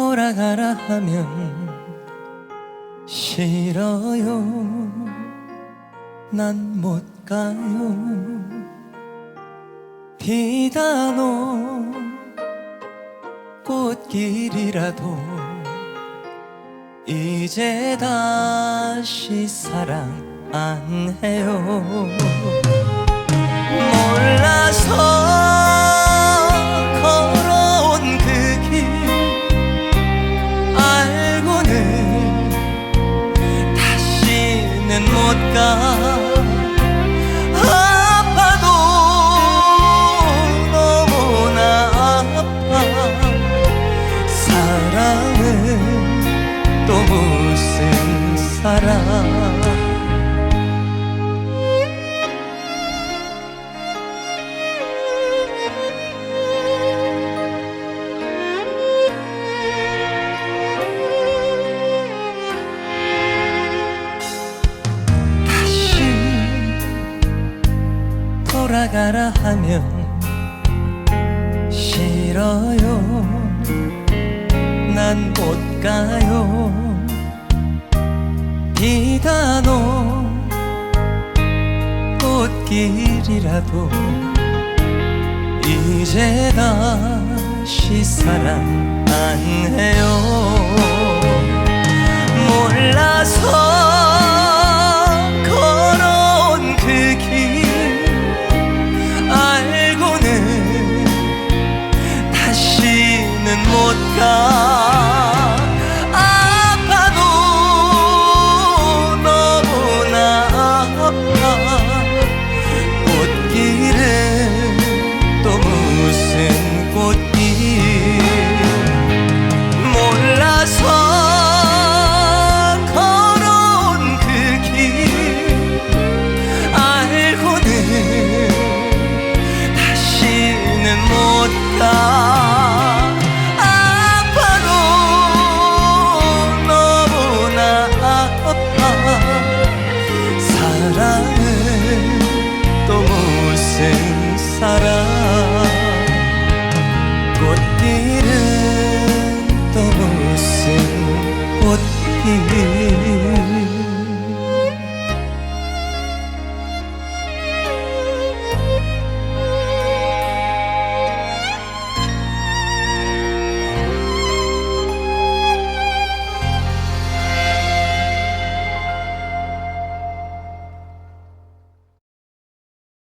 돌아가라 하면 싫어요. 난 못 가요. 비단오 꽃길이라도 이제 다시 사랑 안 해요 아파도 너무나 아파. 사랑은 또 무슨 사랑 돌아가라 하면 싫어요. 난 못 가요. 비단오 꽃길이라도 이제 다시 사랑 안 못가 아파도 너무나 아파 꽃길은 또 무슨 꽃길? 몰라서 걸어온 그 길 알고는 다시는 못가